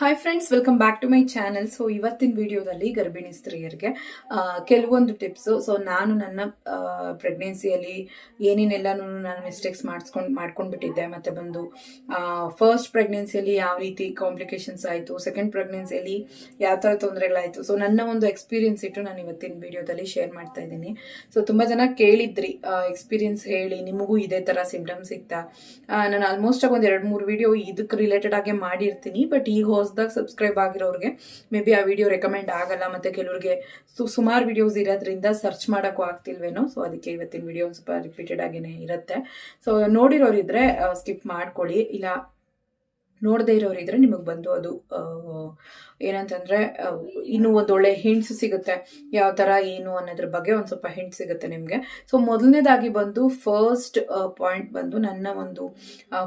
Hi friends welcome back to my channel so ಇವತ್ತಿನ ವಿಡಿಯೋದಲ್ಲಿ ಗರ್ಭಿಣಿ ಸ್ತ್ರೀಯರಿಗೆ ಕೆಲವೊಂದು ಟಿಪ್ಸು ಸೊ ನಾನು ನನ್ನ ಪ್ರೆಗ್ನೆನ್ಸಿಯಲ್ಲಿ ಏನೇನೆಲ್ಲನೂ ನಾನು ಮಿಸ್ಟೇಕ್ಸ್ ಮಾಡಿಸ್ಕೊಂಡು, ಮಾಡ್ಕೊಂಡ್ಬಿಟ್ಟಿದ್ದೆ. ಮತ್ತು ಬಂದು ಫಸ್ಟ್ ಪ್ರೆಗ್ನೆನ್ಸಿಯಲ್ಲಿ ಯಾವ ರೀತಿ ಕಾಂಪ್ಲಿಕೇಶನ್ಸ್ ಆಯಿತು ಸೆಕೆಂಡ್ ಪ್ರೆಗ್ನೆನ್ಸಿಯಲ್ಲಿ ಯಾವ ಥರ ತೊಂದರೆಗಳಾಯಿತು. ಸೊ ನನ್ನ ಒಂದು ಎಕ್ಸ್ಪೀರಿಯನ್ಸ್ ಇಟ್ಟು ನಾನು ಇವತ್ತಿನ ವಿಡಿಯೋದಲ್ಲಿ ಶೇರ್ ಮಾಡ್ತಾ ಇದ್ದೀನಿ. ಸೊ ತುಂಬ ಜನ ಕೇಳಿದ್ರಿ ಎಕ್ಸ್ಪೀರಿಯನ್ಸ್ ಹೇಳಿ, ನಿಮಗೂ ಇದೇ ಥರ ಸಿಂಪ್ಟಮ್ಸ್ ಸಿಗ್ತಾ. ನಾನು ಆಲ್ಮೋಸ್ಟ್ ಆಗಿ ಒಂದು ಎರಡು ಮೂರು ವಿಡಿಯೋ ಇದಕ್ಕೆ ರಿಲೇಟೆಡ್ ಆಗಿ ಮಾಡಿರ್ತೀನಿ ಬಟ್ ಈಗ ಹೊಸದಾಗಿ ಸಬ್ಸ್ಕ್ರೈಬ್ ಆಗಿರೋರಿಗೆ, ಮೇ ಬಿ ಆ ವಿಡಿಯೋ ರೆಕಮೆಂಡ್ ಆಗಲ್ಲ ಮತ್ತು ಕೆಲವ್ರಿಗೆ ಸುಮಾರು ವಿಡಿಯೋಸ್ ಇರೋದ್ರಿಂದ ಸರ್ಚ್ ಮಾಡೋಕ್ಕೂ ಆಗ್ತಿಲ್ವೇನೋ ಸೊ ಅದಕ್ಕೆ ಇವತ್ತಿನ ವಿಡಿಯೋ ಸ್ವಲ್ಪ ರಿಪೀಟೆಡ್ ಆಗೇನೆ ಇರುತ್ತೆ. ಸೊ ನೋಡಿರೋರಿದ್ರೆ ಸ್ಕಿಪ್ ಮಾಡ್ಕೊಳ್ಳಿ. ಇಲ್ಲ, ನೋಡದೇ ಇರೋರಿದ್ರೆ ನಿಮಗೆ ಬಂದು ಅದು ಏನಂತಂದ್ರೆ ಇನ್ನೂ ಒಳ್ಳೆ ಹಿಂಟ್ಸ್ ಸಿಗುತ್ತೆ. ಯಾವ ಥರ ಏನು ಅನ್ನೋದ್ರ ಬಗ್ಗೆ ಒಂದು ಸ್ವಲ್ಪ ಹಿಂಟ್ ಸಿಗುತ್ತೆ ನಿಮಗೆ. ಸೊ ಮೊದಲನೇದಾಗಿ ಬಂದು ಫಸ್ಟ್ ಪಾಯಿಂಟ್ ಬಂದು ನನ್ನ ಒಂದು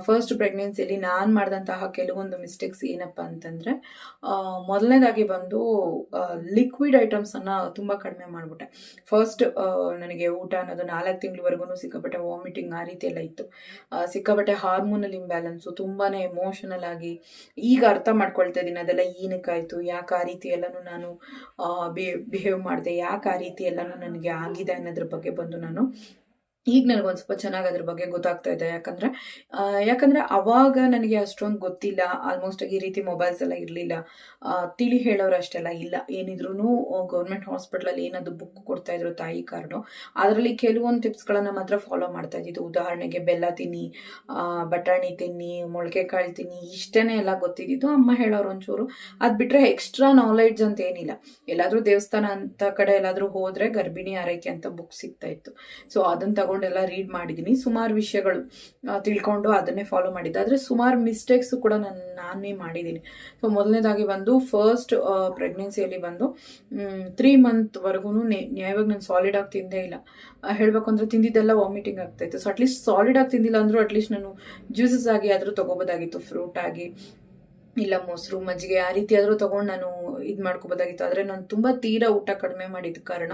ಫಸ್ಟ್ ಪ್ರೆಗ್ನೆನ್ಸಿಯಲ್ಲಿ ನಾನು ಮಾಡಿದಂತಹ ಕೆಲವೊಂದು ಮಿಸ್ಟೇಕ್ಸ್ ಏನಪ್ಪ ಅಂತಂದರೆ ಮೊದಲನೇದಾಗಿ ಬಂದು ಲಿಕ್ವಿಡ್ ಐಟಮ್ಸನ್ನು ತುಂಬ ಕಡಿಮೆ ಮಾಡ್ಬಿಟ್ಟೆ. ಫಸ್ಟ್ ನನಗೆ ಊಟ ಅನ್ನೋದು ನಾಲ್ಕು ತಿಂಗಳವರೆಗೂ ಸಿಕ್ಕಾಪಟ್ಟೆ ವಾಮಿಟಿಂಗ್ ಆ ರೀತಿ ಎಲ್ಲ ಇತ್ತು ಸಿಕ್ಕಾಪಟ್ಟೆ ಹಾರ್ಮೋನಲ್ ಇಂಬ್ಯಾಲೆನ್ಸು ತುಂಬಾ ಎಮೋಷನಲ್ ಆಗಿ ಈಗ ಅರ್ಥ ಮಾಡ್ಕೊಳ್ತಾ ಇದ್ದೀನಿ. ಅದೆಲ್ಲ ಏನಕ್ಕಾಯಿತು ಯಾಕೆ ಆ ರೀತಿ ಎಲ್ಲನೂ ನಾನು ಬಿಹೇವ್ ಮಾಡಿದೆ, ಯಾಕೆ ಆ ರೀತಿ ಎಲ್ಲನೂ ನನಗೆ ಆಗಿದೆ ಅನ್ನೋದ್ರ ಬಗ್ಗೆ ಬಂದು ನಾನು ಈಗ ನನಗೊಂದು ಸ್ವಲ್ಪ ಚೆನ್ನಾಗಿ ಅದ್ರ ಬಗ್ಗೆ ಗೊತ್ತಾಗ್ತಾ ಇದೆ. ಯಾಕಂದ್ರೆ ಯಾಕಂದ್ರೆ ಅವಾಗ ನನಗೆ ಅಷ್ಟೊಂದು ಗೊತ್ತಿಲ್ಲ. ಆಲ್ಮೋಸ್ಟ್ ಈ ರೀತಿ ಮೊಬೈಲ್ಸ್ ಎಲ್ಲ ಇರಲಿಲ್ಲ. ತಿಳಿ ಹೇಳೋರು ಅಷ್ಟೆಲ್ಲ ಇಲ್ಲ. ಏನಿದ್ರು ಗೌರ್ಮೆಂಟ್ ಹಾಸ್ಪಿಟ್ಲಲ್ಲಿ ಏನಾದ್ರು ಬುಕ್ ಕೊಡ್ತಾ ಇದ್ರು ತಾಯಿ ಕಾರ್ಡು ಅದರಲ್ಲಿ ಕೆಲವೊಂದು ಟಿಪ್ಸ್ಗಳನ್ನು ಮಾತ್ರ ಫಾಲೋ ಮಾಡ್ತಾ ಇದ್ದಿದ್ದು. ಉದಾಹರಣೆಗೆ ಬೆಲ್ಲ ತಿನ್ನಿ ಬಟಾಣಿ ತಿನ್ನಿ ಮೊಳಕೆ ಕಾಳು ತಿನ್ನಿ ಇಷ್ಟೇ ಎಲ್ಲ ಗೊತ್ತಿದ್ದಿದ್ದು. ಅಮ್ಮ ಹೇಳೋರು ಒಂಚೂರು ಅದು ಬಿಟ್ಟರೆ ಎಕ್ಸ್ಟ್ರಾ ನಾಲೆಡ್ಜ್ ಅಂತ ಏನಿಲ್ಲ. ಎಲ್ಲಾದರೂ ದೇವಸ್ಥಾನ ಅಂತ ಕಡೆ ಎಲ್ಲಾದರೂ ಹೋದರೆ ಗರ್ಭಿಣಿ ಆರೈಕೆ ಅಂತ ಬುಕ್ ಸಿಗ್ತಾ ಇತ್ತು. ಸೊ ಅದನ್ನು ತಗೊಂಡೆಲ್ಲ ರೀಡ್ ಮಾಡಿದ್ದೀನಿ ಸುಮಾರು ವಿಷಯಗಳು ತಿಳ್ಕೊಂಡು ಅದನ್ನೇ ಫಾಲೋ ಮಾಡಿದ್ದೆ. ಆದರೆ ಸುಮಾರು ಮಿಸ್ಟೇಕ್ಸು ಕೂಡ ನಾನು, ನಾನೇ ಮಾಡಿದ್ದೀನಿ ಸೊ ಮೊದಲನೇದಾಗಿ ಬಂದು ಫಸ್ಟ್ ಪ್ರೆಗ್ನೆನ್ಸಿಯಲ್ಲಿ ಬಂದು ತ್ರೀ ಮಂತ್ವರೆಗೂ ನ್ಯಾಯವಾಗಿ ನಾನು ಸಾಲಿಡ್ ಆಗಿ ತಿಂದೇ ಇಲ್ಲ. ಹೇಳ್ಬೇಕು ಅಂದರೆ ತಿಂದಿದ್ದೆಲ್ಲ ವಾಮಿಟಿಂಗ್ ಆಗ್ತಾಯಿತ್ತು. ಸೊ ಅಟ್ಲೀಸ್ಟ್ ಸಾಲಿಡ್ ಆಗಿ ತಿಂದಿಲ್ಲ ಅಂದರೂ ಅಟ್ಲೀಸ್ಟ್ ನಾನು ಜ್ಯೂಸಸ್ ಆಗಿ ಆದರೂ ತೊಗೋಬೋದಾಗಿತ್ತು. ಫ್ರೂಟ್ ಆಗಿ, ಇಲ್ಲ ಮೊಸರು, ಮಜ್ಜಿಗೆ, ಆ ರೀತಿ ಆದರೂ ತೊಗೊಂಡು ನಾನು ಇದು ಮಾಡ್ಕೋಬೋದಾಗಿತ್ತು. ಆದರೆ ನಾನು ತುಂಬ ತೀರಾ ಊಟ ಕಡಿಮೆ ಮಾಡಿದ ಕಾರಣ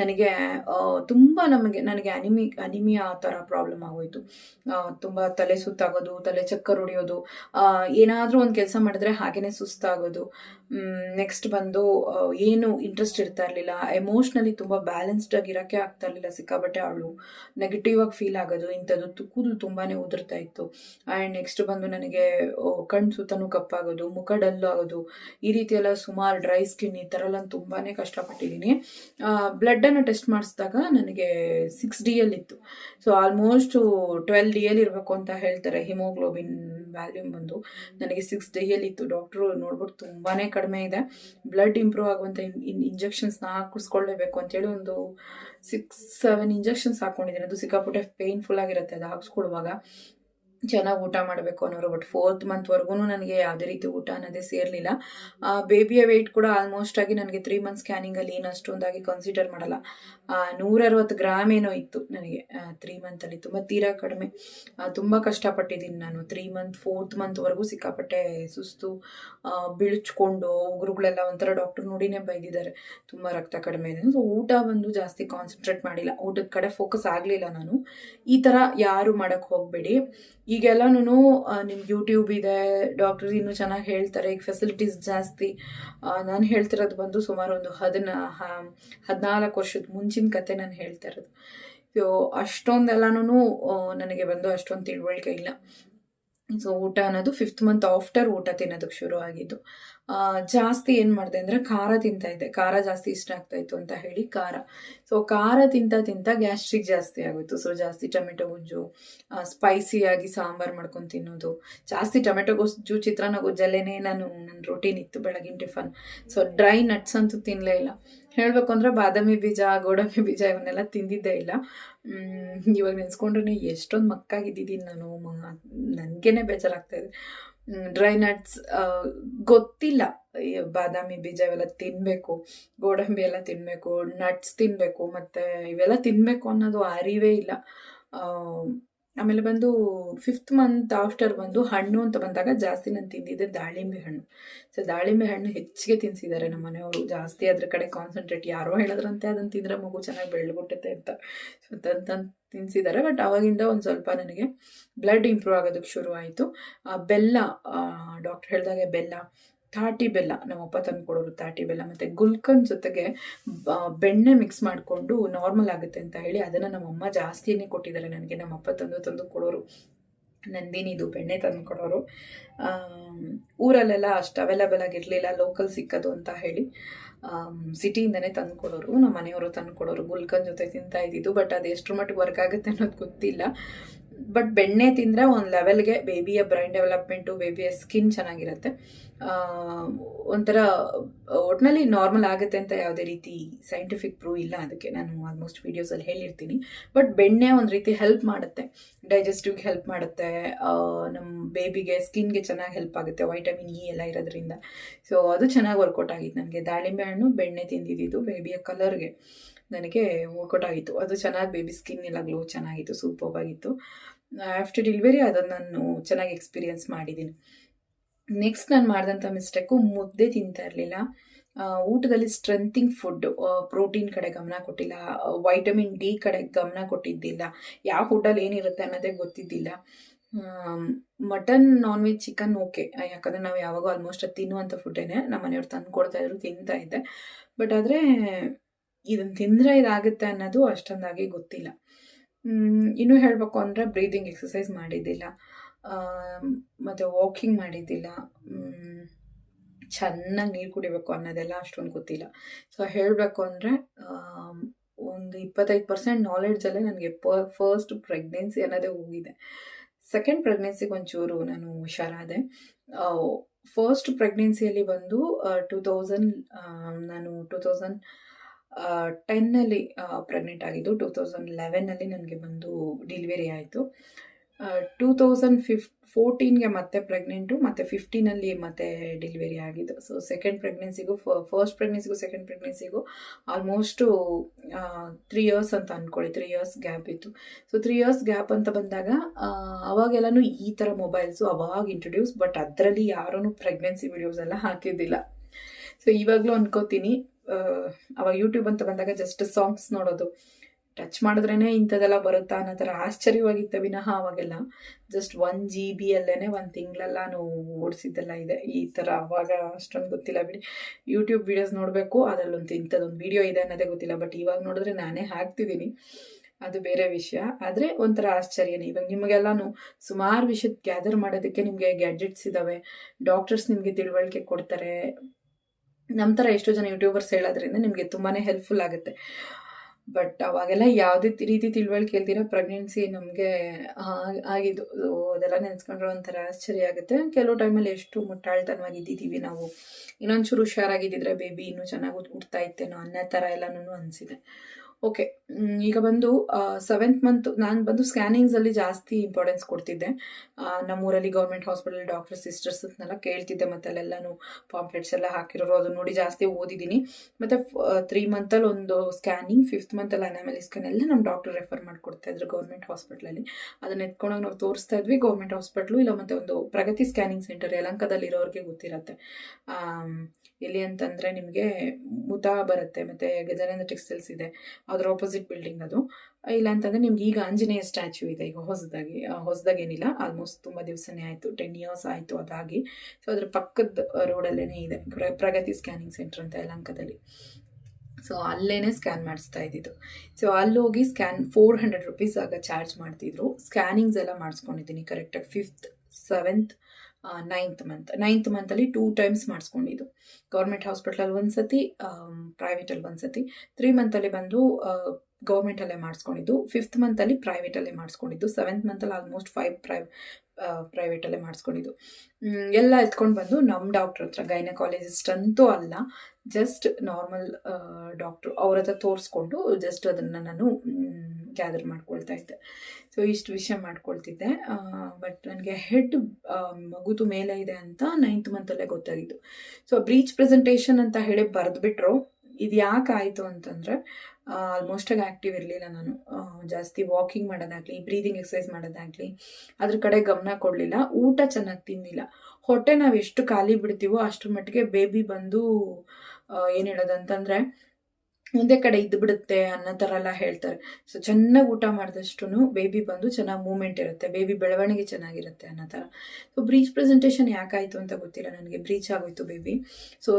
ನನಗೆ ತುಂಬ ನಮಗೆ, ನನಗೆ ಅನಿಮಿ, ಅನಿಮಿಯಾ ಆ ಥರ ಪ್ರಾಬ್ಲಮ್ ಆಗೋಯ್ತು. ತುಂಬ ತಲೆ ಸುತ್ತಾಗೋದು, ತಲೆ ಚಕ್ಕರ್ ಹೊಡಿಯೋದು ಏನಾದರೂ ಒಂದು ಕೆಲಸ ಮಾಡಿದ್ರೆ ಹಾಗೇ ಸುಸ್ತಾಗೋದು. ನೆಕ್ಸ್ಟ್ ಬಂದು ಏನು ಇಂಟ್ರೆಸ್ಟ್ ಇರ್ತಾ ಇರಲಿಲ್ಲ. ಎಮೋಷ್ನಲಿ ತುಂಬ ಬ್ಯಾಲೆನ್ಸ್ಡ್ ಆಗಿ ಇರೋಕ್ಕೆ ಆಗ್ತಾ ಇರಲಿಲ್ಲ ಸಿಕ್ಕಾಬಟ್ಟೆ ಅವಳು. ನೆಗೆಟಿವ್ ಆಗಿ ಫೀಲ್ ಆಗೋದು, ಇಂಥದ್ದು ಕೂದಲು ತುಂಬಾ ಉದುರ್ತಾ ಇತ್ತು. ಆ್ಯಂಡ್ ನೆಕ್ಸ್ಟ್ ಬಂದು ನನಗೆ ಕಣ್ಣು ಸುತ್ತನೂ ಕಪ್ಪಾಗೋದು, ಮುಖ ಡಲ್ಲು ಆಗೋದು, ಈ ರೀತಿ ಎಲ್ಲ ಸುಮಾರು ಡ್ರೈ ಸ್ಕಿನ್ ಈ ಥರ ಎಲ್ಲ ತುಂಬಾ ಕಷ್ಟಪಟ್ಟಿದ್ದೀನಿ ಬ್ಲಡ್ಡನ್ನು ಟೆಸ್ಟ್ ಮಾಡಿಸಿದಾಗ ನನಗೆ ಸಿಕ್ಸ್ ಡಿ ಎಲ್ ಇತ್ತು so almost twelve D L ಇರಬೇಕು ಅಂತ ಹೇಳ್ತಾರೆ ಹಿಮೋಗ್ಲೋಬಿನ್ ವ್ಯಾಲ್ಯೂಮ್ ಬಂದು. ನನಗೆ ಸಿಕ್ಸ್ ಡಿ ಎಲ್ ಇತ್ತು ಡಾಕ್ಟ್ರು ನೋಡ್ಬಿಟ್ಟು ತುಂಬಾ ಕಡಿಮೆ ಇದೆ. ಬ್ಲಡ್ ಇಂಪ್ರೂವ್ ಆಗುವಂಥ ಇನ್ ಇಂಜೆಕ್ಷನ್ಸ್ನ ಹಾಕಿಸ್ಕೊಳ್ಳೇಬೇಕು ಅಂತೇಳಿ ಒಂದು ಸಿಕ್ಸ್ ಸೆವೆನ್ ಇಂಜೆಕ್ಷನ್ಸ್ ಹಾಕ್ಕೊಂಡಿದ್ದೀನಿ ಅದು ಸಿಕ್ಕಾಪಟ್ಟೆ ಪೇನ್ಫುಲ್ ಆಗಿರುತ್ತೆ ಅದು ಹಾಕ್ಸ್ಕೊಳ್ಳುವಾಗ ಚೆನ್ನಾಗಿ ಊಟ ಮಾಡಬೇಕು ಅನ್ನೋರು ಬಟ್ ಫೋರ್ತ್ ಮಂತ್ವರೆಗೂ ನನಗೆ ಯಾವುದೇ ರೀತಿ ಊಟ ಅನ್ನೋದೇ ಸೇರಲಿಲ್ಲ. ಬೇಬಿಯ ವೆಯ್ಟ್ ಕೂಡ ಆಲ್ಮೋಸ್ಟ್ ಆಗಿ ನನಗೆ ತ್ರೀ ಮಂತ್ ಸ್ಕ್ಯಾನಿಂಗಲ್ಲಿ ಏನು ಅಷ್ಟೊಂದಾಗಿ ಕನ್ಸಿಡರ್ ಮಾಡಲ್ಲ. ನೂರ ಅರವತ್ತು ಗ್ರಾಮ್ ಏನೋ ಇತ್ತು ನನಗೆ. ತ್ರೀ ಮಂತಲ್ಲಿ ತುಂಬ ತೀರಾ ಕಡಿಮೆ. ತುಂಬ ಕಷ್ಟಪಟ್ಟಿದ್ದೀನಿ ನಾನು. ತ್ರೀ ಮಂತ್ ಫೋರ್ತ್ ಮಂತ್ವರೆಗೂ ಸಿಕ್ಕಾಪಟ್ಟೆ ಸುಸ್ತು ಬಿಳುಚ್ಕೊಂಡು ಉಗುರುಗಳೆಲ್ಲ ಒಂಥರ ಡಾಕ್ಟರ್ ನೋಡಿನೇ ಬೈದಿದ್ದಾರೆ. ತುಂಬ ರಕ್ತ ಕಡಿಮೆ ಇದೆ. ಸೊ ಊಟ ಬಂದು ಜಾಸ್ತಿ ಕಾನ್ಸಂಟ್ರೇಟ್ ಮಾಡಿಲ್ಲ. ಊಟದ ಕಡೆ ಫೋಕಸ್ ಆಗಲಿಲ್ಲ ನಾನು. ಈ ಥರ ಯಾರು ಮಾಡೋಕ್ಕೆ ಹೋಗಬೇಡಿ. ಈಗೆಲ್ಲನೂ ನಿಮ್ಗೆ ಯೂಟ್ಯೂಬ್ ಇದೆ ಡಾಕ್ಟರ್ ಇನ್ನೂ ಚೆನ್ನಾಗಿ ಹೇಳ್ತಾರೆ, ಈಗ ಫೆಸಿಲಿಟೀಸ್ ಜಾಸ್ತಿ. ನಾನು ಹೇಳ್ತಿರೋದು ಬಂದು ಸುಮಾರು ಒಂದು ಹದಿನ ಹದಿನಾಲ್ಕು ವರ್ಷದ ಮುಂಚಿನ ಕತೆ ನಾನು ಹೇಳ್ತಾ ಇರೋದು. ಸೊ ಅಷ್ಟೊಂದೆಲ್ಲನೂ ನನಗೆ ಬಂದು ಅಷ್ಟೊಂದು ತಿಳುವಳಿಕೆ ಇಲ್ಲ. ಸೊ ಊಟ ಅನ್ನೋದು ಫಿಫ್ತ್ ಮಂತ್ ಆಫ್ಟರ್ ಊಟ ತಿನ್ನೋದಕ್ಕೆ ಶುರು ಆಗಿದ್ದು ಜಾಸ್ತಿ ಏನು ಮಾಡಿದೆ ಅಂದರೆ ಖಾರ ತಿಂತಾ ಇದ್ದೆ. ಖಾರ ಜಾಸ್ತಿ ಇಷ್ಟ ಆಗ್ತಾ ಇತ್ತು ಅಂತ ಹೇಳಿ ಖಾರ. ಸೊ ಖಾರ ತಿಂತ ತಿಂತ ಗ್ಯಾಸ್ಟ್ರಿಕ್ ಜಾಸ್ತಿ ಆಗೋಯ್ತು. ಸೊ ಜಾಸ್ತಿ ಟೊಮೆಟೊ ಗೊಜ್ಜು ಸ್ಪೈಸಿಯಾಗಿ ಸಾಂಬಾರು ಮಾಡ್ಕೊಂಡು ತಿನ್ನೋದು. ಜಾಸ್ತಿ ಟೊಮೆಟೊ ಗೊಜ್ಜು, ಚಿತ್ರಾನ್ನ ಗೊಜ್ಜಲ್ಲೇ ನಾನು ನನ್ನ ರೊಟೀನ್ ಇತ್ತು ಬೆಳಗಿನ ಟಿಫನ್ ಸೊ ಡ್ರೈ ನಟ್ಸ್ ಅಂತೂ ತಿನ್ನಲೇ ಇಲ್ಲ. ಹೇಳಬೇಕು ಅಂದರೆ ಬಾದಾಮಿ ಬೀಜ, ಗೋಡಂಬಿ ಬೀಜ ಇವನ್ನೆಲ್ಲ ತಿಂದಿದ್ದೇ ಇಲ್ಲ. ಇವಾಗ ನೆನೆಸ್ಕೊಂಡ್ರೆ ಎಷ್ಟೊಂದು ಮಕ್ಕಾಗಿದ್ದೀನಿ ನಾನು. ನನಗೇನೆ ಬೇಜಾರಾಗ್ತಾ ಇದೆ. ಡ್ರೈ ನಟ್ಸ್ ಗೊತ್ತಿಲ್ಲ. ಬಾದಾಮಿ ಬೀಜ ಇವೆಲ್ಲ ತಿನ್ನಬೇಕು ಗೋಡಂಬಿ ಎಲ್ಲ ತಿನ್ನಬೇಕು ನಟ್ಸ್ ತಿನ್ನಬೇಕು ಮತ್ತು ಇವೆಲ್ಲ ತಿನ್ನಬೇಕು ಅನ್ನೋದು ಅರಿವೇ ಇಲ್ಲ. ಆಮೇಲೆ ಬಂದು ಫಿಫ್ತ್ ಮಂತ್ ಆಫ್ಟರ್ ಬಂದು ಹಣ್ಣು ಅಂತ ಬಂದಾಗ ಜಾಸ್ತಿ ನಾನು ತಿಂದಿದ್ದೆ ದಾಳಿಂಬೆ ಹಣ್ಣು. ಸೊ ದಾಳಿಂಬೆ ಹಣ್ಣು ಹೆಚ್ಚಿಗೆ ತಿನ್ಸಿದ್ದಾರೆ ನಮ್ಮ ಮನೆಯವರು. ಜಾಸ್ತಿ ಅದ್ರ ಕಡೆ ಕಾನ್ಸಂಟ್ರೇಟ್ ಯಾರೋ ಹೇಳಿದ್ರಂತೆ ಅದನ್ನು ತಿಂದರೆ ಮಗು ಚೆನ್ನಾಗಿ ಬೆಳ್ಗುಟ್ಟೈತೆ ಅಂತ. ಸೊ ತಂದು ತಿನ್ನಿಸಿದ್ದಾರೆ ಬಟ್ ಅವಾಗಿಂದ ಒಂದು ಸ್ವಲ್ಪ ನನಗೆ ಬ್ಲಡ್ ಇಂಪ್ರೂವ್ ಆಗೋದಕ್ಕೆ ಶುರು ಆಯಿತು. ಬೆಲ್ಲ ಡಾಕ್ಟರ್ ಹೇಳಿದಾಗೆ ಬೆಲ್ಲ, ತಾಟಿ ಬೆಲ್ಲ ನಮ್ಮಪ್ಪ ತಂದು ಕೊಡೋರು ತಾಟಿ ಬೆಲ್ಲ ಮತ್ತು ಗುಲ್ಕನ್ ಜೊತೆಗೆ ಬೆಣ್ಣೆ ಮಿಕ್ಸ್ ಮಾಡಿಕೊಂಡು ನಾರ್ಮಲ್ ಆಗುತ್ತೆ ಅಂತ ಹೇಳಿ ಅದನ್ನು ನಮ್ಮಮ್ಮ ಜಾಸ್ತಿನೇ ಕೊಟ್ಟಿದ್ದಾರೆ ನನಗೆ. ನಮ್ಮಪ್ಪ ತಂದು ತಂದು ಕೊಡೋರು ನಂದಿನಿದು ಬೆಣ್ಣೆ ತಂದು ಕೊಡೋರು. ಊರಲ್ಲೆಲ್ಲ ಅಷ್ಟು ಅವೈಲೇಬಲ್ ಆಗಿರಲಿಲ್ಲ ಲೋಕಲ್ ಸಿಕ್ಕೋದು ಅಂತ ಹೇಳಿ. ಸಿಟಿಯಿಂದನೇ ತಂದು ಕೊಡೋರು ನಮ್ಮ ಮನೆಯವರು ತಂದು ಕೊಡೋರು ಗುಲ್ಕನ್ ಜೊತೆ ತಿಂತಾ ಇದ್ದಿದ್ದು ಬಟ್ ಅದು ಎಷ್ಟರ ಮಟ್ಟಿಗೆ ವರ್ಕ್ ಆಗುತ್ತೆ ಅನ್ನೋದು ಗೊತ್ತಿಲ್ಲ. ಬಟ್ ಬೆಣ್ಣೆ ತಿಂದರೆ ಒಂದು ಲೆವೆಲ್ಗೆ ಬೇಬಿಯ ಬ್ರೈನ್ ಡೆವಲಪ್ಮೆಂಟು ಬೇಬಿಯ ಸ್ಕಿನ್ ಚೆನ್ನಾಗಿರುತ್ತೆ. ಒಂಥರ ಒಟ್ಟಿನಲ್ಲಿ ನಾರ್ಮಲ್ ಆಗುತ್ತೆ ಅಂತ ಯಾವುದೇ ರೀತಿ ಸೈಂಟಿಫಿಕ್ ಪ್ರೂವ್ ಇಲ್ಲ ಅದಕ್ಕೆ ನಾನು ಆಲ್ಮೋಸ್ಟ್ ವೀಡಿಯೋಸಲ್ಲಿ ಹೇಳಿರ್ತೀನಿ. ಬಟ್ ಬೆಣ್ಣೆ ಒಂದು ರೀತಿ ಹೆಲ್ಪ್ ಮಾಡುತ್ತೆ. ಡೈಜೆಸ್ಟಿವ್ಗೆ ಹೆಲ್ಪ್ ಮಾಡುತ್ತೆ. ನಮ್ಮ ಬೇಬಿಗೆ ಸ್ಕಿನ್ಗೆ ಚೆನ್ನಾಗಿ ಹೆಲ್ಪ್ ಆಗುತ್ತೆ. ವೈಟಮಿನ್ ಇ ಎಲ್ಲ ಇರೋದ್ರಿಂದ. ಸೊ ಅದು ಚೆನ್ನಾಗಿ ವರ್ಕೌಟ್ ಆಗಿತ್ತು ನನಗೆ. ದಾಳಿಂಬೆ ಹಣ್ಣು, ಬೆಣ್ಣೆ ತಿಂದಿದ್ದು ಬೇಬಿಯ ಕಲರ್ಗೆ ನನಗೆ ವರ್ಕೌಟ್ ಆಗಿತ್ತು. ಅದು ಚೆನ್ನಾಗಿ ಬೇಬಿ ಸ್ಕಿನ್ ಎಲ್ಲ ಗ್ಲೋ ಚೆನ್ನಾಗಿತ್ತು ಸೂಪರ್ ಆಗಿತ್ತು. ಆಫ್ಟರ್ ಡೆಲಿವರಿ ಅದನ್ನು ನಾನು ಚೆನ್ನಾಗಿ ಎಕ್ಸ್ಪೀರಿಯನ್ಸ್ ಮಾಡಿದ್ದೀನಿ. ನೆಕ್ಸ್ಟ್ ನಾನು ಮಾಡಿದಂಥ ಮಿಸ್ಟೇಕು ಮುದ್ದೆ ತಿಂತಾ ಇರಲಿಲ್ಲ. ಊಟದಲ್ಲಿ ಸ್ಟ್ರೆಂತಿಂಗ್ ಫುಡ್ ಪ್ರೋಟೀನ್ ಕಡೆ ಗಮನ ಕೊಟ್ಟಿಲ್ಲ. ವೈಟಮಿನ್ ಡಿ ಕಡೆ ಗಮನ ಕೊಟ್ಟಿದ್ದಿಲ್ಲ. ಯಾವ ಫುಡ್ಡಲ್ಲಿ ಏನಿರುತ್ತೆ ಅನ್ನೋದೇ ಗೊತ್ತಿದ್ದಿಲ್ಲ. Mutton non veg chicken okay ಯಾಕಂದರೆ ನಾವು ಯಾವಾಗ ಆಲ್ಮೋಸ್ಟ್ ಅದು ತಿನ್ನುವಂಥ ಫುಡ್ಡೇನೆ ನಮ್ಮ ಮನೆಯವ್ರು ತಂದು ಕೊಡ್ತಾ ಇದ್ರು, ತಿಂತಾ ಇದ್ದೆ. ಬಟ್ ಆದರೆ ಇದನ್ನು ತಿಂದರೆ ಇದಾಗುತ್ತೆ ಅನ್ನೋದು ಅಷ್ಟೊಂದಾಗಿ ಗೊತ್ತಿಲ್ಲ. ಇನ್ನೂ ಹೇಳಬೇಕು ಅಂದರೆ ಬ್ರೀದಿಂಗ್ ಎಕ್ಸಸೈಸ್ ಮಾಡಿದ್ದಿಲ್ಲ. ಮತ್ತು ವಾಕಿಂಗ್ ಮಾಡಿದ್ದಿಲ್ಲ. ಚೆನ್ನಾಗಿ ನೀರು ಕುಡಿಬೇಕು ಅನ್ನೋದೆಲ್ಲ ಅಷ್ಟೊಂದು ಗೊತ್ತಿಲ್ಲ. ಸೊ ಹೇಳಬೇಕು ಅಂದರೆ ಒಂದು ಇಪ್ಪತ್ತೈದು ಪರ್ಸೆಂಟ್ ನಾಲೆಡ್ಜಲ್ಲೇ ನನಗೆ ಪ ಫಸ್ಟ್ ಪ್ರೆಗ್ನೆನ್ಸಿ ಅನ್ನೋದೇ ಹೋಗಿದೆ. ಸೆಕೆಂಡ್ ಪ್ರೆಗ್ನೆನ್ಸಿಗೆ ಒಂಚೂರು ನಾನು ಹುಷಾರಾದೆ. ಫಸ್ಟ್ ಪ್ರೆಗ್ನೆನ್ಸಿಯಲ್ಲಿ ಬಂದು ಟೂ ತೌಸಂಡ್ ನಾನು ಟೂ ತೌಸಂಡ್ ಟೆನ್ನಲ್ಲಿ ಪ್ರೆಗ್ನೆಂಟ್ ಆಗಿದ್ದು ಟೂ ತೌಸಂಡ್ ಲೆವೆನಲ್ಲಿ ನನಗೆ ಬಂದು ಡೆಲಿವರಿ ಆಯಿತು. ಟೂ ತೌಸಂಡ್ ಫಿಫ್ ಫೋರ್ಟೀನ್ಗೆ ಮತ್ತೆ ಪ್ರೆಗ್ನೆಂಟು ಮತ್ತು ಫಿಫ್ಟೀನಲ್ಲಿ ಮತ್ತೆ ಡೆಲಿವರಿ ಆಗಿದ್ದು. ಸೊ ಸೆಕೆಂಡ್ ಪ್ರೆಗ್ನೆನ್ಸಿಗೂ ಫಸ್ಟ್ ಪ್ರೆಗ್ನೆನ್ಸಿಗೂ ಸೆಕೆಂಡ್ ಪ್ರೆಗ್ನೆನ್ಸಿಗೂ ಆಲ್ಮೋಸ್ಟು ತ್ರೀ ಇಯರ್ಸ್ ಅಂತ ಅಂದ್ಕೊಳ್ಳಿ ತ್ರೀ ಇಯರ್ಸ್ ಗ್ಯಾಪ್ ಇತ್ತು. ಸೊ ತ್ರೀ ಇಯರ್ಸ್ ಗ್ಯಾಪ್ ಅಂತ ಬಂದಾಗ ಅವಾಗೆಲ್ಲೂ ಈ ಥರ ಮೊಬೈಲ್ಸು ಅವಾಗ ಇಂಟ್ರೊಡ್ಯೂಸ್ ಬಟ್ ಅದರಲ್ಲಿ ಯಾರೂ ಪ್ರೆಗ್ನೆನ್ಸಿ ವಿಡಿಯೋಸ್ ಎಲ್ಲ ಹಾಕಿದ್ದಿಲ್ಲ. ಸೊ ಇವಾಗಲೂ ಅನ್ಕೋತೀನಿ. ಆ, ಅವಾಗ ಯೂಟ್ಯೂಬ್ ಅಂತ ಬಂದಾಗ ಜಸ್ಟ್ ಸಾಂಗ್ಸ್ ನೋಡೋದು. ಟಚ್ ಮಾಡಿದ್ರೇ ಇಂಥದ್ದೆಲ್ಲ ಬರುತ್ತಾ ಅನ್ನೋ ಥರ ಆಶ್ಚರ್ಯವಾಗಿತ್ತು ವಿನಃ ಅವಾಗೆಲ್ಲ. ಜಸ್ಟ್ ಒನ್ ಜಿ ಬಿ ಅಲ್ಲೇ ಒಂದು ತಿಂಗಳೆಲ್ಲ ನಾವು ಓಡಿಸಿದ್ದೆಲ್ಲ ಇದೆ. ಈ ಥರ ಅವಾಗ ಅಷ್ಟೊಂದು ಗೊತ್ತಿಲ್ಲ ಬಿಡಿ. ಯೂಟ್ಯೂಬ್ ವೀಡಿಯೋಸ್ ನೋಡಬೇಕು, ಅದರಲ್ಲೊಂದು ಇಂಥದ್ದೊಂದು ವೀಡಿಯೋ ಇದೆ ಅನ್ನೋದೇ ಗೊತ್ತಿಲ್ಲ ಬಟ್ ಇವಾಗ ನೋಡಿದ್ರೆ ನಾನೇ ಹಾಕ್ತಿದ್ದೀನಿ. ಅದು ಬೇರೆ ವಿಷಯ. ಆದರೆ ಒಂಥರ ಆಶ್ಚರ್ಯನೇ. ಇವಾಗ ನಿಮಗೆಲ್ಲಾನು ಸುಮಾರು ವಿಷಯದ ಗ್ಯಾದರ್ ಮಾಡೋದಕ್ಕೆ ನಿಮಗೆ ಗ್ಯಾಡ್ಜೆಟ್ಸ್ ಇದ್ದಾವೆ ಡಾಕ್ಟರ್ಸ್ ನಿಮಗೆ ತಿಳುವಳಿಕೆ ಕೊಡ್ತಾರೆ. ನಮ್ಮ ಥರ ಎಷ್ಟೋ ಜನ ಯೂಟ್ಯೂಬರ್ಸ್ ಹೇಳೋದ್ರಿಂದ ನಿಮಗೆ ತುಂಬಾ ಹೆಲ್ಪ್ಫುಲ್ ಆಗುತ್ತೆ. ಬಟ್ ಅವಾಗೆಲ್ಲ ಯಾವುದೇ ರೀತಿ ತಿಳುವಳಿಕೆ ಇಲ್ದಿರೋ ಪ್ರೆಗ್ನೆನ್ಸಿ ನಮಗೆ ಆಗಿದ್ದು. ಅದೆಲ್ಲ ನೆನೆಸ್ಕೊಂಡ್ರೆ ಒಂಥರ ಆಶ್ಚರ್ಯ ಆಗುತ್ತೆ. ಕೆಲವು ಟೈಮಲ್ಲಿ ಎಷ್ಟು ಮುಟ್ಟಾಳ್ತನವಾಗಿ ಇದ್ದಿದ್ದೀವಿ ನಾವು. ಇನ್ನೊಂಚೂರು ಹುಷಾರಾಗಿದ್ದಿದ್ರೆ ಬೇಬಿ ಇನ್ನೂ ಚೆನ್ನಾಗಿ ಹುಡ್ತಾ ಇತ್ತೇನೋ ಅನ್ನೋ ಥರ ಎಲ್ಲನೂ ಅನಿಸಿದೆ. ಓಕೆ ಈಗ ಬಂದು ಸೆವೆಂತ್ ಮಂತ್ ನಾನು ಬಂದು ಸ್ಕ್ಯಾನಿಂಗ್ಸಲ್ಲಿ ಜಾಸ್ತಿ ಇಂಪಾರ್ಟೆನ್ಸ್ ಕೊಡ್ತಿದ್ದೆ. ನಮ್ಮ ನಮ್ಮೂರಲ್ಲಿ ಗೌರ್ಮೆಂಟ್ ಹಾಸ್ಪಿಟಲ್ ಡಾಕ್ಟರ್ ಸಿಸ್ಟರ್ಸ್ನೆಲ್ಲ ಕೇಳ್ತಿದ್ದೆ. ಮತ್ತು ಅಲ್ಲೆಲ್ಲನೂ ಪಾಂಪ್ಲೆಟ್ಸ್ ಎಲ್ಲ ಹಾಕಿರೋರು ಅದನ್ನ ನೋಡಿ ಜಾಸ್ತಿ ಓದಿದ್ದೀನಿ. ಮತ್ತು ತ್ರೀ ಮಂತಲ್ಲಿ ಒಂದು ಸ್ಕ್ಯಾನಿಂಗ್ ಫಿಫ್ತ್ ಮಂತಲ್ಲಿ ಅನಾಮಲಿ ಸ್ಕ್ಯಾನ್ ಎಲ್ಲ ನಮ್ಮ ಡಾಕ್ಟರ್ ರೆಫರ್ ಮಾಡಿಕೊಡ್ತಾ ಇದ್ರು ಗೌರ್ಮೆಂಟ್ ಹಾಸ್ಪಿಟ್ಲಲ್ಲಿ ಅದನ್ನ ಎತ್ಕೊಂಡೋಗಿ ನಾವು ತೋರಿಸ್ತಾ ಇದ್ವಿ. ಗೌರ್ಮೆಂಟ್ ಹಾಸ್ಪಿಟ್ಲು ಇಲ್ಲ, ಮತ್ತೆ ಒಂದು ಪ್ರಗತಿ ಸ್ಕ್ಯಾನಿಂಗ್ ಸೆಂಟರ್ ಯಲಂಕದಲ್ಲಿ ಇರೋರಿಗೆ ಗೊತ್ತಿರತ್ತೆ ಎಲ್ಲಿ ಅಂತಂದರೆ ನಿಮಗೆ ಮುತಾ ಬರುತ್ತೆ, ಮತ್ತು ಗಜಾನಂದ ಟೆಕ್ಸ್ಟೈಲ್ಸ್ ಇದೆ, ಅದರ ಆಪೋಸಿಟ್ ಬಿಲ್ಡಿಂಗ್ ಅದು. ಇಲ್ಲ ಅಂತಂದರೆ ನಿಮ್ಗೆ ಈಗ ಆಂಜನೇಯ ಸ್ಟ್ಯಾಚ್ಯೂ ಇದೆ, ಈಗ ಹೊಸದಾಗಿ ಹೊಸದಾಗಿ ಏನಿಲ್ಲ ಆಲ್ಮೋಸ್ಟ್ ತುಂಬ ದಿವಸನೇ ಆಯಿತು ಟೆನ್ ಇಯರ್ಸ್ ಆಯಿತು ಅದಾಗಿ. ಸೊ ಅದ್ರ ಪಕ್ಕದ ರೋಡಲ್ಲೇ ಇದೆ ಪ್ರಗತಿ ಸ್ಕ್ಯಾನಿಂಗ್ ಸೆಂಟರ್ ಅಂತ ಯಲಂಕದಲ್ಲಿ ಸೊ ಅಲ್ಲೇ ಸ್ಕ್ಯಾನ್ ಮಾಡಿಸ್ತಾ ಇದ್ದಿದ್ದು. ಸೊ ಅಲ್ಲಿ ಹೋಗಿ ಸ್ಕ್ಯಾನ್ ಫೋರ್ ಹಂಡ್ರೆಡ್ ರುಪೀಸ್ ಆಗ ಚಾರ್ಜ್ ಮಾಡ್ತಿದ್ರು. ಸ್ಕ್ಯಾನಿಂಗ್ಸ್ ಎಲ್ಲ ಮಾಡಿಸ್ಕೊಂಡಿದ್ದೀನಿ ಕರೆಕ್ಟಾಗಿ fifth seventh ninth month ninth ಮಂತಲ್ಲಿ two times ಮಾಡಿಸ್ಕೊಂಡಿದ್ದು. ಗೌರ್ಮೆಂಟ್ ಹಾಸ್ಪಿಟ್ಲಲ್ಲಿ ಒಂದು ಸತಿ ಪ್ರೈವೇಟಲ್ಲಿ ಒಂದು ಸತಿ. ತ್ರೀ ಮಂತಲ್ಲಿ ಬಂದು ಗೌರ್ಮೆಂಟಲ್ಲೇ ಮಾಡಿಸ್ಕೊಂಡಿದ್ದು. ಫಿಫ್ತ್ ಮಂತಲ್ಲಿ ಪ್ರೈವೇಟಲ್ಲೇ ಮಾಡಿಸ್ಕೊಂಡಿದ್ದು. ಸೆವೆಂತ್ ಮಂತಲ್ಲಿ ಆಲ್ಮೋಸ್ಟ್ ಫೈವ್ ಪ್ರೈ ಪ್ರೈವೇಟಲ್ಲೇ ಮಾಡಿಸ್ಕೊಂಡಿದ್ದು. ಎಲ್ಲ ಎತ್ಕೊಂಡು ಬಂದು ನಮ್ಮ ಡಾಕ್ಟ್ರ್ ಹತ್ರ ಗೈನಕಾಲಜಿಸ್ಟ್ ಅಂತೂ ಅಲ್ಲ ಜಸ್ಟ್ ನಾರ್ಮಲ್ ಡಾಕ್ಟ್ರು ಅವ್ರ ಹತ್ರ ತೋರಿಸ್ಕೊಂಡು ಜಸ್ಟ್ ಅದನ್ನು ನಾನು ಗ್ಯಾದರ್ ಮಾಡ್ಕೊಳ್ತಾ ಇದ್ದೆ. ಸೊ ಇಷ್ಟು ವಿಷಯ ಮಾಡ್ಕೊಳ್ತಿದ್ದೆ. ಬಟ್ ನನಗೆ ಹೆಡ್ ಮಗುದು ಮೇಲೆ ಇದೆ ಅಂತ ನೈನ್ತ್ ಮಂತಲ್ಲೇ ಗೊತ್ತಾಗಿತ್ತು ಸೊ ಬ್ರೀಚ್ ಪ್ರೆಸೆಂಟೇಷನ್ ಅಂತ ಹೇಳಿ ಬರೆದ್ಬಿಟ್ರು. ಇದು ಯಾಕೆ ಆಯಿತು ಅಂತಂದರೆ ಆಲ್ಮೋಸ್ಟಾಗಿ ಆ್ಯಕ್ಟಿವ್ ಇರಲಿಲ್ಲ ನಾನು. ಜಾಸ್ತಿ ವಾಕಿಂಗ್ ಮಾಡೋದಾಗಲಿ ಬ್ರೀದಿಂಗ್ ಎಕ್ಸಸೈಸ್ ಮಾಡೋದಾಗಲಿ, ಅದ್ರ ಕಡೆ ಗಮನ ಕೊಡಲಿಲ್ಲ. ಊಟ ಚೆನ್ನಾಗಿ ತಿಂದಿಲ್ಲ. ಹೊಟ್ಟೆ ನಾವು ಎಷ್ಟು ಖಾಲಿ ಬಿಡ್ತೀವೋ ಅಷ್ಟರ ಮಟ್ಟಿಗೆ ಬೇಬಿ ಬಂದು ಏನು ಹೇಳೋದು ಅಂತಂದರೆ ಒಂದೇ ಕಡೆ ಇದ್ದು ಬಿಡುತ್ತೆ ಅನ್ನೋ ಥರ ಎಲ್ಲ ಹೇಳ್ತಾರೆ. ಸೊ ಚೆನ್ನಾಗಿ ಊಟ ಮಾಡಿದಷ್ಟು ಬೇಬಿ ಬಂದು ಚೆನ್ನಾಗಿ ಮೂಮೆಂಟ್ ಇರುತ್ತೆ. ಬೇಬಿ ಬೆಳವಣಿಗೆ ಚೆನ್ನಾಗಿರುತ್ತೆ ಅನ್ನೋ ಥರ. ಸೊ ಬ್ರೀಚ್ ಪ್ರೆಸೆಂಟೇಷನ್ ಯಾಕಾಯಿತು ಅಂತ ಗೊತ್ತಿಲ್ಲ. ನನಗೆ ಬ್ರೀಚ್ ಆಗೋಯ್ತು ಬೇಬಿ ಸೊ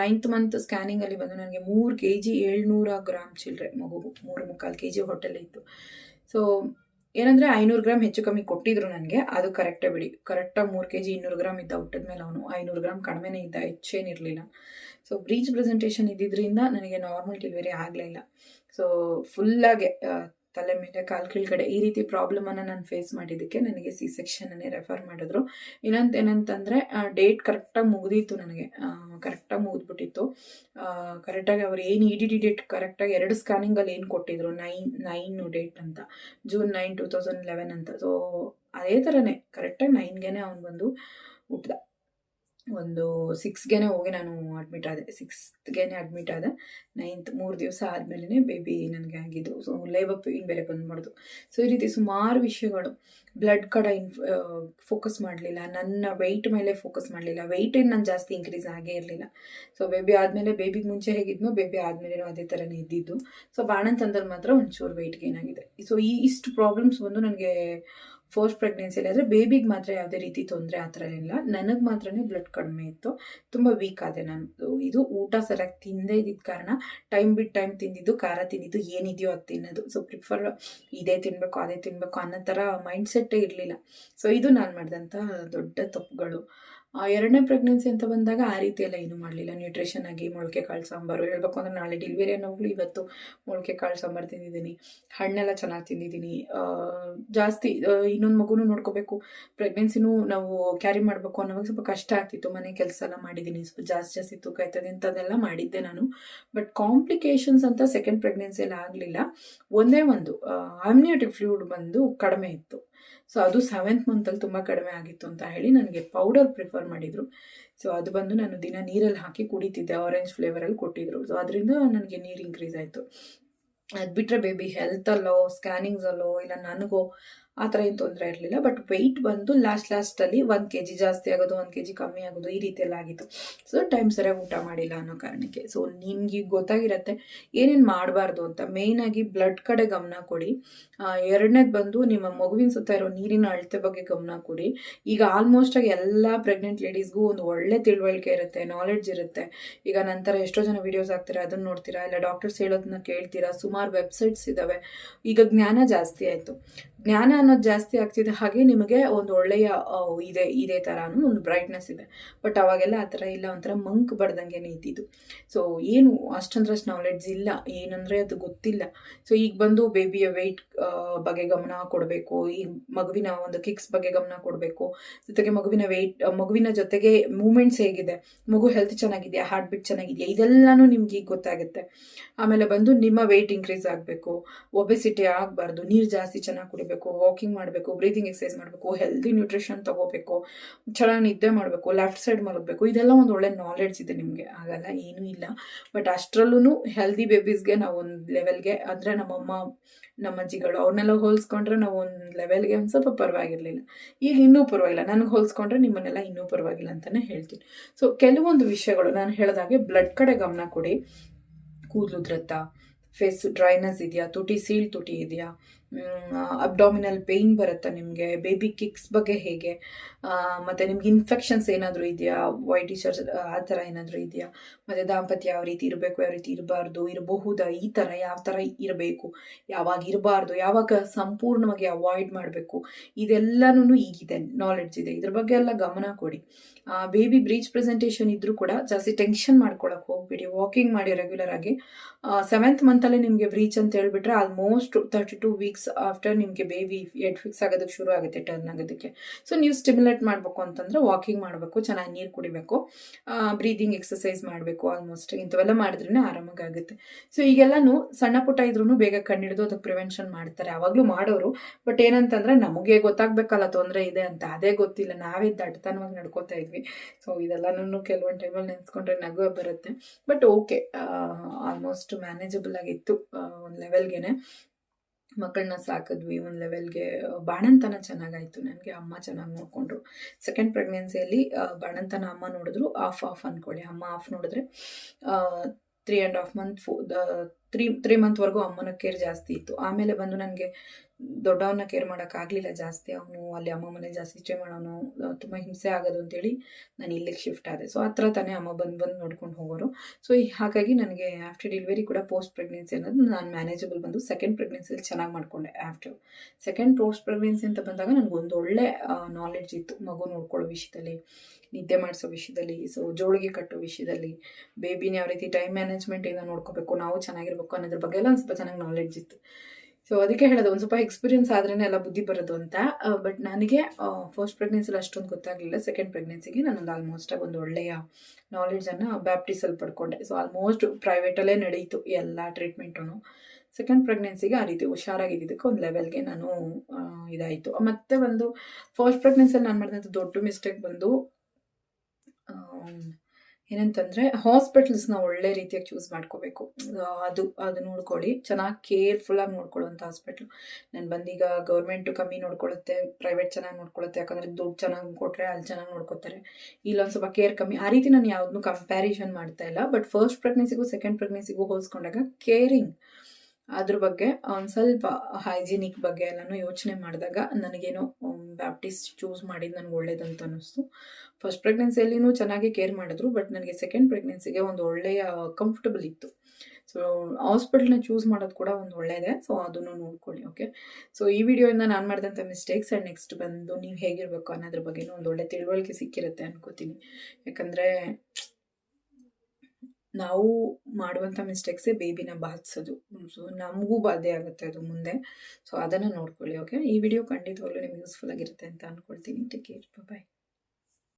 ನೈನ್ತ್ ಮಂತ್ ಸ್ಕ್ಯಾನಿಂಗಲ್ಲಿ ಬಂದು ನನಗೆ ಮೂರು ಕೆ ಜಿ ಏಳ್ನೂರ ಗ್ರಾಮ್ ಚಿಲ್ಲರೆ ಮಗು, ಮೂರು ಮುಕ್ಕಾಲು ಕೆ ಜಿ ಹೊಟ್ಟೆಲ್ಲ ಇತ್ತು. ಸೊ ಏನಂದರೆ ಐನೂರು ಗ್ರಾಮ್ ಹೆಚ್ಚು ಕಮ್ಮಿ ಕೊಟ್ಟಿದ್ರು ನನಗೆ. ಅದು ಕರೆಕ್ಟೇ ಬಿಡಿ. ಕರೆಕ್ಟಾಗಿ ಮೂರು ಕೆ ಜಿ ಇನ್ನೂರು ಗ್ರಾಮ್ ಇದ್ದ ಹುಟ್ಟದ್ಮೇಲೆ ಅವನು ಐನೂರು ಗ್ರಾಮ್ ಕಡಿಮೆನೇ ಇದ್ದ. ಹೆಚ್ಚೇನಿರಲಿಲ್ಲ ಸೊ ಬ್ರೀಚ್ ಪ್ರೆಸೆಂಟೇಷನ್ ಇದ್ದಿದ್ದರಿಂದ ನನಗೆ ನಾರ್ಮಲ್ ಡೆಲಿವರಿ ಆಗಲಿಲ್ಲ ಸೊ ಫುಲ್ಲಾಗೆ ತಲೆ ಮೇಲೆ ಕಾಲು ಕೀಳ್ಗಡೆ ಈ ರೀತಿ ಪ್ರಾಬ್ಲಮನ್ನು ನಾನು ಫೇಸ್ ಮಾಡಿದ್ದಕ್ಕೆ ನನಗೆ ಸಿ ಸೆಕ್ಷನನ್ನೇ ರೆಫರ್ ಮಾಡಿದ್ರು. ಇನ್ನೊಂದು ಏನಂತಂದರೆ ಡೇಟ್ ಕರೆಕ್ಟಾಗಿ ಮುಗಿದಿತ್ತು ನನಗೆ. ಕರೆಕ್ಟಾಗಿ ಮುಗಿದ್ಬಿಟ್ಟಿತ್ತು. ಕರೆಕ್ಟಾಗಿ ಅವ್ರು ಏನು ಇ ಡಿ ಡಿ ಡೇಟ್ ಕರೆಕ್ಟಾಗಿ ಎರಡು ಸ್ಕ್ಯಾನಿಂಗಲ್ಲಿ ಏನು ಕೊಟ್ಟಿದ್ರು? ನೈನ್ ನೈನು ಡೇಟ್ ಅಂತ. June nine two thousand eleven ಅಂತ. ಸೊ ಅದೇ ಥರನೇ ಕರೆಕ್ಟಾಗಿ ನೈನ್ಗೆ ಅವ್ನು ಬಂದು ಹುಟ್ಟಿದ ಒಂದು ಸಿಕ್ಸ್ಗೆ ಹೋಗಿ ನಾನು ಅಡ್ಮಿಟ್ ಆದೆ. ಸಿಕ್ಸ್ತ್ಗೆ ಅಡ್ಮಿಟ್ ಆದೆ. ನೈನ್ತ್ ಮೂರು ದಿವಸ ಆದಮೇಲೆ ಬೇಬಿ ನನಗೆ ಆಗಿದ್ದು. ಸೊ ಲೇಬರ್ ಪೇಯ್ನ್ ಬೇರೆ ಬಂದು ಮಾಡೋದು. ಸೊ ಈ ರೀತಿ ಸುಮಾರು ವಿಷಯಗಳು. ಬ್ಲಡ್ ಕಡೆ ಇನ್ ಫೋಕಸ್ ಮಾಡಲಿಲ್ಲ. ನನ್ನ ವೆಯ್ಟ್ ಮೇಲೆ ಫೋಕಸ್ ಮಾಡಲಿಲ್ಲ. ವೆಯ್ಟ್ ಏನು ನಾನು ಜಾಸ್ತಿ ಇನ್ಕ್ರೀಸ್ ಆಗೇ ಇರಲಿಲ್ಲ. ಸೊ ಬೇಬಿ ಆದಮೇಲೆ ಬೇಬಿಗೆ ಮುಂಚೆ ಹೇಗಿದ್ನೋ ಬೇಬಿ ಆದಮೇಲೆ ಅದೇ ಥರನೇ ಇದ್ದಿದ್ದು. ಸೊ ಬಾಣಂತಂದ್ರೆ ಮಾತ್ರ ಒಂಚೂರು ವೆಯ್ಟ್ ಗೇನ್ ಆಗಿದೆ. ಸೊ ಈ ಇಷ್ಟು ಪ್ರಾಬ್ಲಮ್ಸ್ ಬಂದು ನನಗೆ ಫೋರ್ಸ್ ಪ್ರೆಗ್ನೆನ್ಸಿಲಿ ಆದರೆ ಬೇಬಿಗೆ ಮಾತ್ರ ಯಾವುದೇ ರೀತಿ ತೊಂದರೆ ಆ ಥರ ಇಲ್ಲ. ನನಗೆ ಮಾತ್ರನೇ ಬ್ಲಡ್ ಕಡಿಮೆ ಇತ್ತು. ತುಂಬ ವೀಕ್ ಆದೆ ನಾನು ಇದು ಊಟ ಸರಿಯಾಗಿ ತಿಂದೇ ಇದ್ದಿದ್ದ ಕಾರಣ ಟೈಮ್ ಬಿಟ್ ಟೈಮ್ ತಿಂದಿದ್ದು, ಖಾರ ತಿಂದಿದ್ದು, ಏನಿದೆಯೋ ಅದು ತಿನ್ನೋದು. ಸೊ ಪ್ರಿಫರ್ ಇದೇ ತಿನ್ನಬೇಕು ಅದೇ ತಿನ್ನಬೇಕು ಅನ್ನೋ ಥರ ಮೈಂಡ್ಸೆಟ್ಟೇ ಇರಲಿಲ್ಲ. ಸೊ ಇದು ನಾನು ಮಾಡಿದಂಥ ದೊಡ್ಡ ತಪ್ಪುಗಳು. ಎರಡನೇ ಪ್ರೆಗ್ನೆನ್ಸಿ ಅಂತ ಬಂದಾಗ ಆ ರೀತಿ ಎಲ್ಲ ಏನೂ ಮಾಡಲಿಲ್ಲ. ನ್ಯೂಟ್ರಿಷನ್ ಆಗಿ ಮೊಳಕೆ ಕಾಳು ಸಾಂಬಾರು ಹೇಳ್ಬೇಕು ಅಂದರೆ ನಾಳೆ ಡೆಲಿವರಿ ಅನ್ನೋಗಳು ಇವತ್ತು ಮೊಳಕೆ ಕಾಳು ಸಾಂಬಾರು ತಿಂದಿದ್ದೀನಿ. ಹಣ್ಣೆಲ್ಲ ಚೆನ್ನಾಗಿ ತಿಂದಿದ್ದೀನಿ. ಜಾಸ್ತಿ ಇನ್ನೊಂದು ಮಗುನೂ ನೋಡ್ಕೋಬೇಕು. ಪ್ರೆಗ್ನೆನ್ಸಿನೂ ನಾವು ಕ್ಯಾರಿ ಮಾಡಬೇಕು ಅನ್ನೋವಾಗ ಸ್ವಲ್ಪ ಕಷ್ಟ ಆಗ್ತಿತ್ತು. ಮನೆ ಕೆಲಸ ಎಲ್ಲ ಮಾಡಿದ್ದೀನಿ. ಸ್ವಲ್ಪ ಜಾಸ್ತಿ ಜಾಸ್ತಿ ತೂಕ ಆಯ್ತದೆ ಇಂಥದ್ದೆಲ್ಲ ಮಾಡಿದ್ದೆ ನಾನು. ಬಟ್ ಕಾಂಪ್ಲಿಕೇಶನ್ಸ್ ಅಂತ ಸೆಕೆಂಡ್ ಪ್ರೆಗ್ನೆನ್ಸಿಯಲ್ಲಿ ಆಗಲಿಲ್ಲ. ಒಂದೇ ಒಂದು ಆಮ್ನಿಯೋಟಿಕ್ ಫ್ಲೂಡ್ ಬಂದು ಕಡಿಮೆ ಇತ್ತು. ಸೊ ಅದು ಸೆವೆಂತ್ ಮಂತಲ್ಲಿ ತುಂಬ ಕಡಿಮೆ ಆಗಿತ್ತು ಅಂತ ಹೇಳಿ ನನಗೆ ಪೌಡರ್ ಪ್ರಿಫರ್ ಮಾಡಿದರು. ಸೊ ಅದು ಬಂದು ನಾನು ದಿನ ನೀರಲ್ಲಿ ಹಾಕಿ ಕುಡಿತಿದ್ದೆ ಆರೆಂಜ್ ಫ್ಲೇವರಲ್ಲಿ ಕೊಟ್ಟಿದ್ರು. ಸೊ ಅದರಿಂದ ನನಗೆ ನೀರು ಇನ್ಕ್ರೀಸ್ ಆಯಿತು. ಅದು ಬಿಟ್ಟರೆ ಬೇಬಿ ಹೆಲ್ತಲ್ಲೋ ಸ್ಕ್ಯಾನಿಂಗ್ಸಲ್ಲೋ ಇಲ್ಲ ನನಗೋ ಆ ಥರ ಏನು ತೊಂದರೆ ಇರಲಿಲ್ಲ. ಬಟ್ ವೆಯ್ಟ್ ಬಂದು ಲಾಸ್ಟ್ ಲಾಸ್ಟಲ್ಲಿ ಒಂದು ಕೆ ಜಿ ಜಾಸ್ತಿ ಆಗೋದು, ಒಂದು ಕೆ ಜಿ ಕಮ್ಮಿ ಆಗೋದು ಈ ರೀತಿಯೆಲ್ಲ ಆಗಿತ್ತು. ಸೊ ಟೈಮ್ ಸರಿಯಾಗಿ ಊಟ ಮಾಡಿಲ್ಲ ಅನ್ನೋ ಕಾರಣಕ್ಕೆ. ಸೊ ನಿಮ್ಗೆ ಗೊತ್ತಾಗಿರತ್ತೆ ಏನೇನು ಮಾಡಬಾರ್ದು ಅಂತ. ಮೇಯ್ನಾಗಿ ಬ್ಲಡ್ ಕಡೆ ಗಮನ ಕೊಡಿ. ಎರಡನೇದು ಬಂದು ನಿಮ್ಮ ಮಗುವಿನ ಸುತ್ತ ಇರೋ ನೀರಿನ ಅಳತೆ ಬಗ್ಗೆ ಗಮನ ಕೊಡಿ. ಈಗ ಆಲ್ಮೋಸ್ಟ್ ಆಗಿ ಎಲ್ಲ ಪ್ರೆಗ್ನೆಂಟ್ ಲೇಡೀಸ್ಗೂ ಒಂದು ಒಳ್ಳೆ ತಿಳುವಳಿಕೆ ಇರುತ್ತೆ ನಾಲೆಡ್ಜ್ ಇರುತ್ತೆ. ಈಗ ನಂತರ ಎಷ್ಟೋ ಜನ ವೀಡಿಯೋಸ್ ಆಗ್ತೀರಾ ಅದನ್ನು ನೋಡ್ತೀರಾ, ಇಲ್ಲ ಡಾಕ್ಟರ್ಸ್ ಹೇಳೋದನ್ನ ಕೇಳ್ತೀರಾ, ಸುಮಾರು ವೆಬ್ಸೈಟ್ಸ್ ಇದ್ದಾವೆ ಈಗ ಜ್ಞಾನ ಜಾಸ್ತಿ ಆಯಿತು. ಜ್ಞಾನ ಅನ್ನೋದು ಜಾಸ್ತಿ ಆಗ್ತಿದೆ. ಹಾಗೆ ನಿಮಗೆ ಒಂದು ಒಳ್ಳೆಯ ಇದೆ, ಇದೇ ಥರ ಅನ್ನೋ ಒಂದು ಬ್ರೈಟ್ನೆಸ್ ಇದೆ. ಬಟ್ ಅವಾಗೆಲ್ಲ ಆ ಥರ ಇಲ್ಲ. ಒಂಥರ ಮಂಕ್ ಬಡ್ದಂಗೆ ಇದ್ದಿದ್ದು ಸೊ ಏನು, ಅಷ್ಟೊಂದ್ರಷ್ಟು ನಾಲೆಡ್ಜ್ ಇಲ್ಲ. ಏನಂದರೆ ಅದು ಗೊತ್ತಿಲ್ಲ. ಸೊ ಈಗ ಬಂದು ಬೇಬಿಯ ವೆಯ್ಟ್ ಬಗ್ಗೆ ಗಮನ ಕೊಡಬೇಕು. ಈ ಮಗುವಿನ ಒಂದು ಕಿಕ್ಸ್ ಬಗ್ಗೆ ಗಮನ ಕೊಡಬೇಕು. ಜೊತೆಗೆ ಮಗುವಿನ ವೆಯ್ಟ್ ಮಗುವಿನ ಜೊತೆಗೆ ಮೂಮೆಂಟ್ಸ್ ಹೇಗಿದೆ. ಮಗು ಹೆಲ್ತ್ ಚೆನ್ನಾಗಿದೆಯಾ? ಹಾರ್ಟ್ ಬೀಟ್ ಚೆನ್ನಾಗಿದೆಯಾ? ಇದೆಲ್ಲನೂ ನಿಮ್ಗೆ ಈಗ ಗೊತ್ತಾಗುತ್ತೆ. ಆಮೇಲೆ ಬಂದು ನಿಮ್ಮ ವೆಯ್ಟ್ ಇನ್ಕ್ರೀಸ್ ಆಗಬೇಕು. ಒಬೆಸಿಟಿ ಆಗಬಾರ್ದು. ನೀರು ಜಾಸ್ತಿ ಚೆನ್ನಾಗಿ ಕುಡಿಬೇಕು. ವಾಕಿಂಗ್ ಮಾಡಬೇಕು ಬ್ರೀದಿಂಗ್ ಎಕ್ಸಸೈಸ್ ಮಾಡಬೇಕು ಹೆಲ್ದಿ ನ್ಯೂಟ್ರಿಷನ್ ತಗೋಬೇಕು ಚೆನ್ನಾಗಿ ನಿದ್ದೆ ಮಾಡಬೇಕು ಲೆಫ್ಟ್ ಸೈಡ್ ಮಲಗಬೇಕು, ಇದೆಲ್ಲ ಒಂದು ಒಳ್ಳೆ ನಾಲೆಡ್ಜ್ ಇದೆ ನಿಮಗೆ. ಆಗಲ್ಲ ಏನೂ ಇಲ್ಲ. ಬಟ್ ಅಷ್ಟರಲ್ಲೂ ಹೆಲ್ದಿ ಬೇಬೀಸ್ಗೆ ನಾವು ಒಂದು ಲೆವೆಲ್ಗೆ ಅಂದರೆ ನಮ್ಮಮ್ಮ ನಮ್ಮ ಅಜ್ಜಿಗಳು ಅವ್ರನ್ನೆಲ್ಲ ಹೋಲಿಸ್ಕೊಂಡ್ರೆ ನಾವು ಒಂದು ಲೆವೆಲ್ಗೆ ಒಂದು ಸ್ವಲ್ಪ ಪರವಾಗಿರಲಿಲ್ಲ. ಈಗ ಇನ್ನೂ ಪರವಾಗಿಲ್ಲ. ನನಗೆ ಹೋಲಿಸ್ಕೊಂಡ್ರೆ ನಿಮ್ಮನ್ನೆಲ್ಲ ಇನ್ನೂ ಪರವಾಗಿಲ್ಲ ಅಂತಲೇ ಹೇಳ್ತೀನಿ. ಸೊ ಕೆಲವೊಂದು ವಿಷಯಗಳು, ನಾನು ಹೇಳಿದಾಗೆ ಬ್ಲಡ್ ಕಡೆ ಗಮನ ಕೊಡಿ. ಕೂದಲು ಉದ್ರತ್ತ ಫೇಸ್ ಡ್ರೈನೆಸ್ ಇದೆಯಾ, ತುಟಿ, ಸೀಳ್ ತುಟಿ ಇದೆಯಾ ಅಬ್ಡಾಮಿನಲ್ ಪೇಯ್ನ್ ಬರುತ್ತಾ ನಿಮಗೆ? ಬೇಬಿ ಕಿಕ್ಸ್ ಬಗ್ಗೆ ಹೇಗೆ? ಮತ್ತು ನಿಮ್ಗೆ ಇನ್ಫೆಕ್ಷನ್ಸ್ ಏನಾದರೂ ಇದೆಯಾ? ವೈಟ್ ಟಿಶರ್ಸ್ ಆ ಥರ ಏನಾದರೂ ಇದೆಯಾ? ಮತ್ತು ದಾಂಪತ್ಯ ಯಾವ ರೀತಿ ಇರಬೇಕು, ಯಾವ ರೀತಿ ಇರಬಾರ್ದು, ಇರಬಹುದಾ? ಈ ಥರ ಯಾವ ಥರ ಇರಬೇಕು? ಯಾವಾಗ ಇರಬಾರ್ದು? ಯಾವಾಗ ಸಂಪೂರ್ಣವಾಗಿ ಅವಾಯ್ಡ್ ಮಾಡಬೇಕು? ಇದೆಲ್ಲನೂ ಈಗಿದೆ ನಾಲೆಡ್ಜ್ ಇದೆ. ಇದ್ರ ಬಗ್ಗೆ ಎಲ್ಲ ಗಮನ ಕೊಡಿ. ಬೇಬಿ ಬ್ರೀಚ್ ಪ್ರೆಸೆಂಟೇಷನ್ ಇದ್ದರೂ ಕೂಡ ಜಾಸ್ತಿ ಟೆನ್ಷನ್ ಮಾಡ್ಕೊಳಕ್ಕೆ ಹೋಗ್ಬಿಡಿ. ವಾಕಿಂಗ್ ಮಾಡಿ ರೆಗ್ಯುಲರ್ ಆಗಿ ಸೆವೆಂತ್ ಮಂತಲ್ಲೇ ನಿಮಗೆ ಬ್ರೀಚ್ ಅಂತ ಹೇಳ್ಬಿಟ್ರೆ almost thirty two weeks after ನಿಮಗೆ ಬೇಬಿ ಎಡ್ ಫಿಕ್ಸ್ ಆಗೋದಕ್ಕೆ ಶುರು ಆಗುತ್ತೆ ಟರ್ನ್ ಆಗೋದಕ್ಕೆ. ಸೊ ನೀವು ಸ್ಟಿಮ್ಯುಲೇಟ್ ಮಾಡಬೇಕು ಅಂತಂದರೆ ವಾಕಿಂಗ್ ಮಾಡಬೇಕು, ಚೆನ್ನಾಗಿ ನೀರು ಕುಡಿಬೇಕು ಬ್ರೀದಿಂಗ್ ಎಕ್ಸಸೈಸ್ ಮಾಡಬೇಕು ಆಲ್ಮೋಸ್ಟ್ ಇಂಥವೆಲ್ಲ ಮಾಡಿದ್ರೆ ಆರಾಮಾಗುತ್ತೆ ಸೊ ಈಗೆಲ್ಲನೂ ಸಣ್ಣ ಪುಟ್ಟ ಇದ್ರೂ ಬೇಗ ಕಣ್ಣಿಡಿದು ಅದಕ್ಕೆ ಪ್ರಿವೆನ್ಷನ್ ಮಾಡ್ತಾರೆ. ಯಾವಾಗಲೂ ಮಾಡೋರು ಬಟ್ ಏನಂತಂದರೆ ನಮಗೆ ಗೊತ್ತಾಗಬೇಕಲ್ಲ ತೊಂದರೆ ಇದೆ ಅಂತ. ಅದೇ ಗೊತ್ತಿಲ್ಲ. ನಾವೇ ದಟ್ಟತನವಾಗಿ ನಡ್ಕೋತಾ ಇದ್ವಿ. ಸೊ ಇದೆಲ್ಲನೂ ಕೆಲವೊಂದು ಟೈಮಲ್ಲಿ ನೆನೆಸ್ಕೊಂಡ್ರೆ ನಗು ಬರುತ್ತೆ. ಬಟ್ ಓಕೆ ಆಲ್ಮೋಸ್ಟ್ ಮ್ಯಾನೇಜಬಲ್ ಆಗಿತ್ತು ಒಂದು ಲೆವೆಲ್ಗೆ ಮಕ್ಕಳನ್ನ ಸಾಕಿದ್ವಿ, ಒಂದು ಲೆವೆಲ್ಗೆ ಬಾಣಂತನ ಚೆನ್ನಾಗಾಯಿತು. ನನಗೆ ಅಮ್ಮ ಚೆನ್ನಾಗಿ ನೋಡಿಕೊಂಡ್ರು. ಸೆಕೆಂಡ್ ಪ್ರೆಗ್ನೆನ್ಸಿಯಲ್ಲಿ ಬಾಣಂತನ ಅಮ್ಮ ನೋಡಿದ್ರು ಆಫ್ ಆಫ್ ಅಂದ್ಕೊಳ್ಳಿ ಅಮ್ಮ ಆಫ್ ನೋಡಿದ್ರೆ three and half month four three three ಮಂತ್ವರೆಗೂ ಅಮ್ಮನ ಕೇರ್ ಜಾಸ್ತಿ ಇತ್ತು. ಆಮೇಲೆ ಬಂದು ನನಗೆ ದೊಡ್ಡವನ್ನ ಕೇರ್ ಮಾಡೋಕ್ಕಾಗಲಿಲ್ಲ ಜಾಸ್ತಿ. ಅವನು ಅಲ್ಲಿ ಅಮ್ಮ ಮನೆ ಜಾಸ್ತಿ ಇಚ್ಛೆ ಮಾಡೋನು, ತುಂಬ ಹಿಂಸೆ ಆಗೋದು ಅಂತೇಳಿ ನಾನು ಇಲ್ಲಿಗೆ ಶಿಫ್ಟ್ ಆದೆ. ಸೊ ಹತ್ರ ತಾನೇ ಅಮ್ಮ ಬಂದು ಬಂದು ನೋಡ್ಕೊಂಡು ಹೋಗೋರು. ಸೊ ಹಾಗಾಗಿ ನನಗೆ ಆಫ್ಟರ್ ಡೆಲಿವರಿ ಕೂಡ ಪೋಸ್ಟ್ ಪ್ರೆಗ್ನೆನ್ಸಿ ಅನ್ನೋದು ನಾನು ಮ್ಯಾನೇಜಬಲ್ ಬಂದು ಸೆಕೆಂಡ್ ಪ್ರೆಗ್ನೆನ್ಸಿಲಿ ಚೆನ್ನಾಗಿ ಮಾಡ್ಕೊಂಡೆ ಆಫ್ಟರ್ ಸೆಕೆಂಡ್ ಪೋಸ್ಟ್ ಪ್ರೆಗ್ನೆನ್ಸಿ ಅಂತ ಬಂದಾಗ ನನಗೆ ಒಂದು ಒಳ್ಳೆ ನಾಲೆಡ್ಜ್ ಇತ್ತು. ಮಗು ನೋಡ್ಕೊಳ್ಳೋ ವಿಷಯದಲ್ಲಿ, ನಿದ್ದೆ ಮಾಡಿಸೋ ವಿಷಯದಲ್ಲಿ ಸೊ ಜೋಳಿಗೆ ಕಟ್ಟೋ ವಿಷಯದಲ್ಲಿ ಬೇಬಿನ ಯಾವ ರೀತಿ ಟೈಮ್ ಮ್ಯಾನೇಜ್ಮೆಂಟಿಂದ ನೋಡ್ಕೋಬೇಕು, ನಾವು ಚೆನ್ನಾಗಿರ್ಬೇಕು ಅನ್ನೋದ್ರ ಬಗ್ಗೆ ಎಲ್ಲ ಒಂದು ಸ್ವಲ್ಪ ಚೆನ್ನಾಗಿ ನಾಲೆಡ್ಜ್ ಇತ್ತು. ಸೊ ಅದಕ್ಕೆ ಹೇಳೋದು, ಒಂದು ಸ್ವಲ್ಪ ಎಕ್ಸ್ಪೀರಿಯನ್ಸ್ ಆದ್ರೇ ಎಲ್ಲ ಬುದ್ಧಿ ಬರೋದು ಅಂತ. ಬಟ್ ನನಗೆ ಫಸ್ಟ್ ಪ್ರೆಗ್ನೆನ್ಸಿಲಿ ಅಷ್ಟೊಂದು ಗೊತ್ತಾಗಲಿಲ್ಲ. ಸೆಕೆಂಡ್ ಪ್ರೆಗ್ನೆನ್ಸಿಗೆ ನಾನೊಂದು ಆಲ್ಮೋಸ್ಟ್ ಒಂದು ಒಳ್ಳೆಯ ನಾಲೆಡ್ಜನ್ನು ಬ್ಯಾಪ್ಟಿಸಲ್ಲಿ ಪಡ್ಕೊಂಡೆ. ಸೊ ಆಲ್ಮೋಸ್ಟ್ ಪ್ರೈವೇಟಲ್ಲೇ ನಡೀತು ಎಲ್ಲ ಟ್ರೀಟ್ಮೆಂಟು ಸೆಕೆಂಡ್ ಪ್ರೆಗ್ನೆನ್ಸಿಗೆ ಆ ರೀತಿ ಹುಷಾರಾಗಿದ್ದಕ್ಕೆ ಒಂದು ಲೆವೆಲ್ಗೆ ನಾನು ಇದಾಯಿತು. ಮತ್ತೆ ಒಂದು ಫಸ್ಟ್ ಪ್ರೆಗ್ನೆನ್ಸಿಯಲ್ಲಿ ನಾನು ಮಾಡಿದಂಥ ದೊಡ್ಡ ಮಿಸ್ಟೇಕ್ ಬಂದು ಏನಂತಂದರೆ ಹಾಸ್ಪಿಟಲ್ಸ್ನ ಒಳ್ಳೆ ರೀತಿಯಾಗಿ ಚೂಸ್ ಮಾಡ್ಕೋಬೇಕು. ಅದು ಅದು ನೋಡ್ಕೊಳ್ಳಿ. ಚೆನ್ನಾಗಿ ಕೇರ್ಫುಲ್ಲಾಗಿ ನೋಡ್ಕೊಳ್ಳುವಂಥ ಹಾಸ್ಪಿಟ್ಲು ನಾನು ಬಂದೀಗ ಗೌರ್ಮೆಂಟು ಕಮ್ಮಿ ನೋಡ್ಕೊಳ್ಳುತ್ತೆ ಪ್ರೈವೇಟ್ ಚೆನ್ನಾಗಿ ನೋಡ್ಕೊಳ್ಳುತ್ತೆ. ಯಾಕಂದರೆ ದುಡ್ಡು ಚೆನ್ನಾಗಿ ಕೊಟ್ಟರೆ ಅಲ್ಲಿ ಚೆನ್ನಾಗಿ ನೋಡ್ಕೊತಾರೆ. ಇಲ್ಲೊಂದು ಸ್ವಲ್ಪ ಕೇರ್ ಕಮ್ಮಿ. ಆ ರೀತಿ ನಾನು ಯಾವುದನ್ನು ಕಂಪ್ಯಾರಿಸನ್ ಮಾಡ್ತಾ ಇಲ್ಲ. ಬಟ್ ಫಸ್ಟ್ ಪ್ರೆಗ್ನೆನ್ಸಿಗೂ ಸೆಕೆಂಡ್ ಪ್ರೆಗ್ನೆನ್ಸಿಗೂ ಹೋಲಿಸ್ಕೊಂಡಾಗ ಕೇರಿಂಗ್ ಅದ್ರ ಬಗ್ಗೆ ಒಂದು ಸ್ವಲ್ಪ ಹೈಜಿನಿಕ್ ಬಗ್ಗೆ ಎಲ್ಲನೂ ಯೋಚನೆ ಮಾಡಿದಾಗ ನನಗೇನೋ ಬ್ಯಾಪ್ಟಿಸ್ಟ್ ಚೂಸ್ ಮಾಡಿದ್ದು ನನಗೆ ಒಳ್ಳೇದಂತ ಅನ್ನಿಸ್ತು. ಫಸ್ಟ್ ಪ್ರೆಗ್ನೆನ್ಸಿಯಲ್ಲಿನೂ ಚೆನ್ನಾಗಿ ಕೇರ್ ಮಾಡಿದ್ರು ಬಟ್ ನನಗೆ ಸೆಕೆಂಡ್ ಪ್ರೆಗ್ನೆನ್ಸಿಗೆ ಒಂದು ಒಳ್ಳೆಯ ಕಂಫರ್ಟಬಲ್ ಇತ್ತು. ಸೊ ಹಾಸ್ಪಿಟಲ್ನ ಚೂಸ್ ಮಾಡೋದು ಕೂಡ ಒಂದು ಒಳ್ಳೆಯದೇ ಸೊ ಅದನ್ನು ನೋಡ್ಕೊಳ್ಳಿ ಓಕೆ ಸೊ ಈ ವಿಡಿಯೋಯಿಂದ ನಾನು ಮಾಡಿದಂಥ ಮಿಸ್ಟೇಕ್ಸ್ ಆ್ಯಂಡ್ ನೆಕ್ಸ್ಟ್ ಬಂದು ನೀವು ಹೇಗಿರಬೇಕು ಅನ್ನೋದ್ರ ಬಗ್ಗೆ ಒಂದು ಒಳ್ಳೆ ತಿಳುವಳಿಕೆ ಸಿಕ್ಕಿರುತ್ತೆ ಅನ್ಕೋತೀನಿ. ಯಾಕಂದರೆ ನಾವು ಮಾಡುವಂಥ ಮಿಸ್ಟೇಕ್ಸೇ ಬೇಬಿನ ಬಾಧಿಸೋದು ಸೊ ನಮಗೂ ಬಾಧೆ ಆಗುತ್ತೆ ಅದು ಮುಂದೆ. ಸೊ ಅದನ್ನು ನೋಡ್ಕೊಳ್ಳಿ ಓಕೆ ಈ ವಿಡಿಯೋ ಖಂಡಿತವಾಗ್ಲೂ ನಿಮ್ಗೆ ಯೂಸ್ಫುಲ್ ಆಗಿರುತ್ತೆ ಅಂತ ಅಂದ್ಕೊಳ್ತೀನಿ ಟೇಕ್ ಕೇರ್ ಬಾಯ್